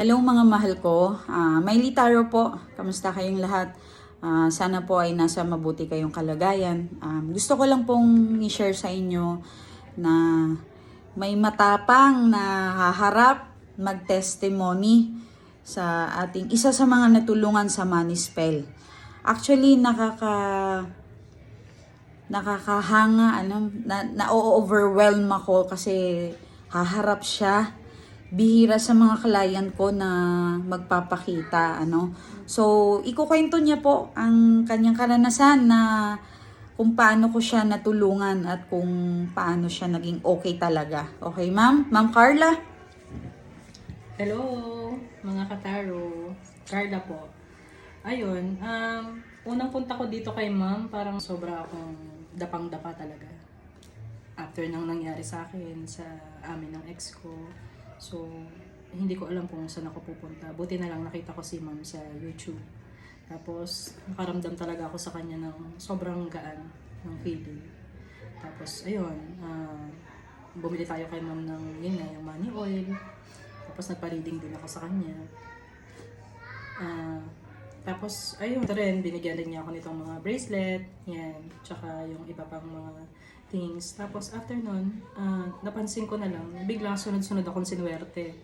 Hello mga mahal ko. Ah, may litaro po. Kamusta kayong lahat? Ah, sana po ay nasa mabuti kayong kalagayan. Um, gusto ko lang pong i-share sa inyo na may matapang na haharap mag-testimony sa ating isa sa mga natulungan sa money spell. Actually, nakaka nakakahanga, ano, na, na-overwhelm ako kasi haharap siya. Bihira sa mga client ko na magpapakita, ano. So, ikukwento niya po ang kanyang karanasan na kung paano ko siya natulungan at kung paano siya naging okay talaga. Okay, ma'am? Ma'am Carla? Hello, mga kataro. Carla po. Ayun, um, unang punta ko dito kay ma'am, parang sobra akong dapang-dapa talaga. After nang nangyari sa akin, sa amin ng ex ko. So, hindi ko alam kung saan ako pupunta. Buti na lang nakita ko si ma'am sa YouTube. Tapos, nakaramdam talaga ako sa kanya ng sobrang gaan ng feeling. Tapos, ayun, ah, bumili tayo kay ma'am ng, yun nga, yung money oil. Tapos nagpa-reading din ako sa kanya. Ah, tapos, ayun, ito rin, binigyan din niya ako nitong mga bracelet, yan, tsaka yung iba pang mga things. Tapos, after nun, ah, napansin ko na lang, biglang sunod-sunod akong sinuwerte.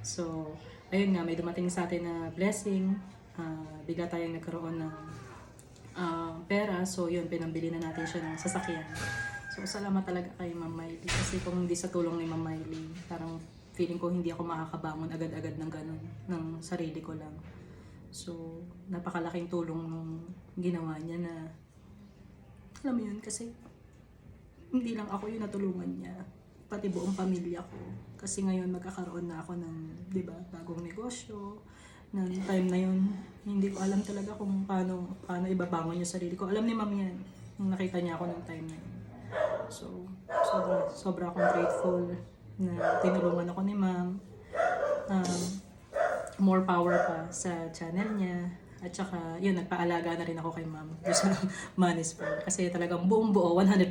So, ayun nga, may dumating sa atin na blessing. Ah, bigla tayong nagkaroon ng ah, pera. So, yun, pinambili na natin siya ng sasakyan. So, salamat talaga kay Ma'am Miley. Kasi kung hindi sa tulong ni Ma'am Miley, parang feeling ko hindi ako makakabangon agad-agad ng ganun, ng sarili ko lang. So, napakalaking tulong nung ginawa niya na, alam mo yun, kasi hindi lang ako yung natulungan niya, pati buong pamilya ko. Kasi ngayon magkakaroon na ako ng, di ba, bagong negosyo, na time na yun, hindi ko alam talaga kung paano, paano ibabangon yung sarili ko. Alam ni ma'am yan, nung nakita niya ako ng time na yun. So, sobra, sobra akong grateful na tinulungan ako ni ma'am. Um, more power pa sa channel niya. At saka, yun, nagpaalaga na rin ako kay ma'am sa money spell. Kasi talagang buong buo, 100%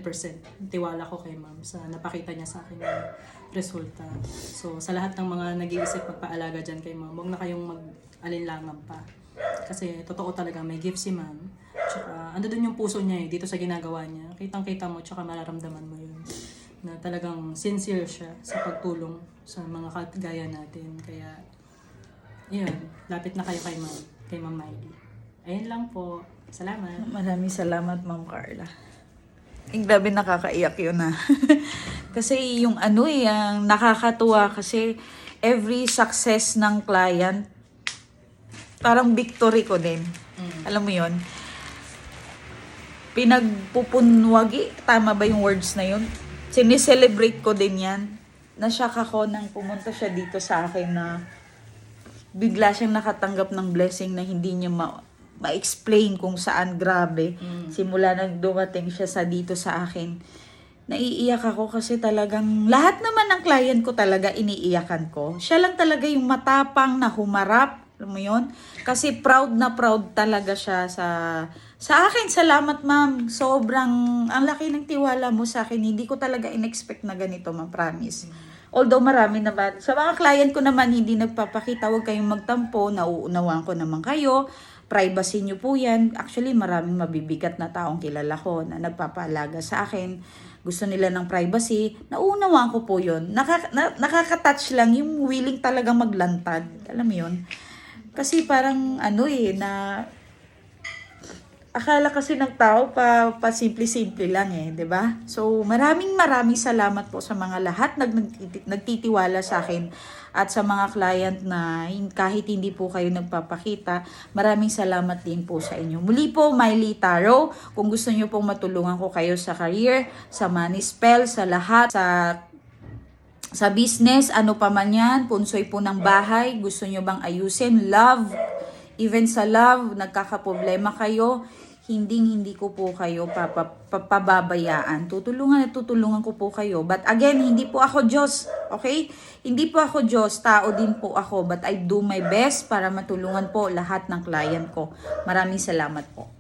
tiwala ko kay ma'am sa napakita niya sa akin yung resulta. So, sa lahat ng mga nag-iisip magpaalaga dyan kay ma'am, huwag na kayong mag-alinlangan pa. Kasi totoo talaga, may gift si ma'am. Tsaka, ando doon yung puso niya eh, dito sa ginagawa niya. Kitang-kita mo, tsaka mararamdaman mo yun. Na talagang sincere siya sa pagtulong sa mga kagaya natin. Kaya, yun, lapit na kayo kay ma'am, kay ma'am Miley. Ayun lang po. Salamat. Maraming salamat, Ma'am Carla. Ang grabe nakakaiyak yun na. kasi yung ano eh, ang nakakatuwa kasi every success ng client, parang victory ko din. Alam mo yon Pinagpupunwagi, tama ba yung words na yun? Sineselebrate ko din yan. Nasyak ako nang pumunta siya dito sa akin na bigla siyang nakatanggap ng blessing na hindi niya ma- ma-explain kung saan grabe. Simula nang dumating siya sa dito sa akin. Naiiyak ako kasi talagang lahat naman ng client ko talaga iniiyakan ko. Siya lang talaga yung matapang na humarap. Alam mo yun? Kasi proud na proud talaga siya sa sa akin. Salamat ma'am. Sobrang ang laki ng tiwala mo sa akin. Hindi ko talaga in-expect na ganito, ma'am. Promise. Although marami naman. Sa mga client ko naman, hindi nagpapakita. Huwag kayong magtampo. Nauunawaan ko naman kayo. Privacy nyo po yan. Actually, maraming mabibigat na taong kilala ko na nagpapaalaga sa akin. Gusto nila ng privacy. Nauunawaan ko po yun. Nakaka- na- nakaka-touch lang yung willing talaga maglantad. Alam mo yun? Kasi parang ano eh, na akala kasi ng tao pa, pa simple-simple lang eh, 'di ba? So, maraming maraming salamat po sa mga lahat nag, nagtiti- nagtitiwala sa akin at sa mga client na kahit hindi po kayo nagpapakita, maraming salamat din po sa inyo. Muli po, Miley Taro, kung gusto niyo pong matulungan ko kayo sa career, sa money spell, sa lahat, sa sa business, ano pa man yan, punsoy po ng bahay, gusto nyo bang ayusin, love, even sa love, nagkakaproblema kayo, hindi hindi ko po kayo papa, papabayaan. Tutulungan at tutulungan ko po kayo. But again, hindi po ako Diyos. Okay? Hindi po ako Diyos. Tao din po ako. But I do my best para matulungan po lahat ng client ko. Maraming salamat po.